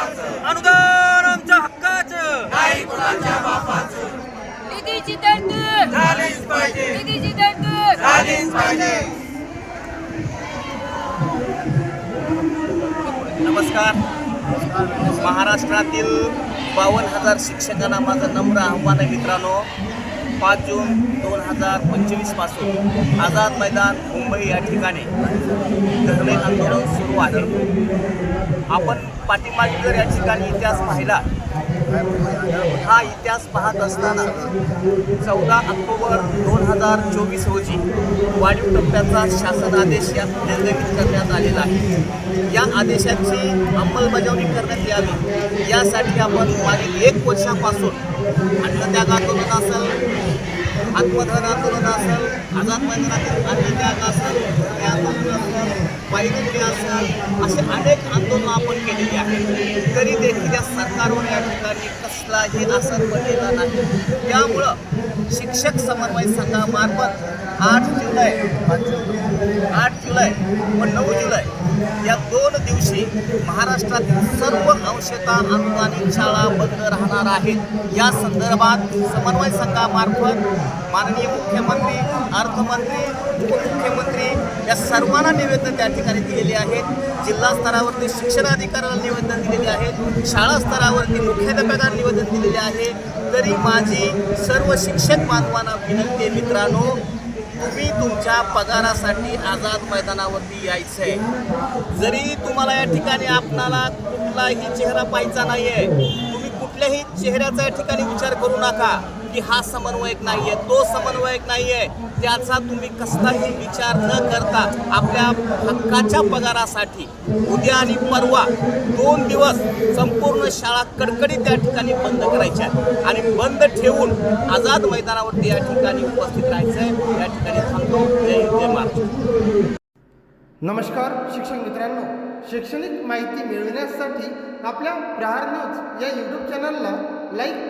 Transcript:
अनुदान आमच्या हक्काचं. नाही कुणाच्या बापाचं. निधीची तरतूद झालीच पाहिजे. निधीची तरतूद झालीच पाहिजे. नमस्कार. महाराष्ट्रातील बावन्न हजार शिक्षकांना माझं नम्र आव्हान आहे मित्रांनो. पाच जून दोन हजार पंचवीसपासून आझाद मैदान मुंबई या ठिकाणी धरणे आंदोलन सुरू आहे. आपण पाठीमागे जर या ठिकाणी इतिहास पाहिला. हा इतिहास पाहत असताना चौदा ऑक्टोबर दोन हजार चोवीस रोजी वाढीव टप्प्याचा शासन आदेश या निर्गमित करण्यात आलेला आहे. या आदेशाची अंमलबजावणी करण्यात यावी. यासाठी आपण मागील एक वर्षापासून अन्नत्याग आंदोलन असेल आत्मधन आंदोलन असेल आझाद मैदानातील अन्नत्याग असेल हे आंदोलन असेल पायदळी असेल असे अनेक आंदोलनं आपण केलेली आहेत. तरी देखील या सरकारवर या ठिकाणी कसलाही असर पडलेला नाही. त्यामुळं शिक्षक समन्वय संघामार्फत आठ जुलै आठ जुलै व नऊ जुलै या दोन दिवशी महाराष्ट्रातील सर्व अंशता अनुदानित शाळा बंद राहणार आहेत. या संदर्भात समन्वय संघामार्फत माननीय मुख्यमंत्री अर्थमंत्री उपमुख्यमंत्री या सर्वांना निवेदन त्या ठिकाणी दिलेले आहेत. जिल्हा स्तरावरती शिक्षण निवेदन दिलेले आहेत. शाळा स्तरावरती मुख्याध्यापकांना निवेदन दिलेले आहे. तरी माझी सर्व शिक्षक बांधवांना विनंती मित्रांनो तुम्ही तुमच्या पगारासाठी आझाद मैदानावरती यायचं आहे जरी तुम्हाला या ठिकाणी आपणाला कुठलाही चेहरा पाहायचा नाही आहे तुम्ही कुठल्याही चेहऱ्याचा या ठिकाणी विचार करू नका. की हा समन्वयक नाही आहे तो समन्वयक नाही आहे त्याचा तुम्ही कसलाही विचार न करता आपल्या हक्काच्या पगारासाठी उद्या आणि परवा दोन दिवस संपूर्ण शाळा कडकडीत त्या ठिकाणी बंद करायच्या आहेत. आणि बंद ठेवून आझाद मैदानावरती या ठिकाणी उपस्थित राहायचं आहे या ठिकाणी थांबतो. जय जय महाराष्ट्र. नमस्कार शिक्षक मित्रांनो. शैक्षणिक माहिती मिळविण्यासाठी आपल्या प्रहार न्यूज या यूट्यूब चॅनलला लाईक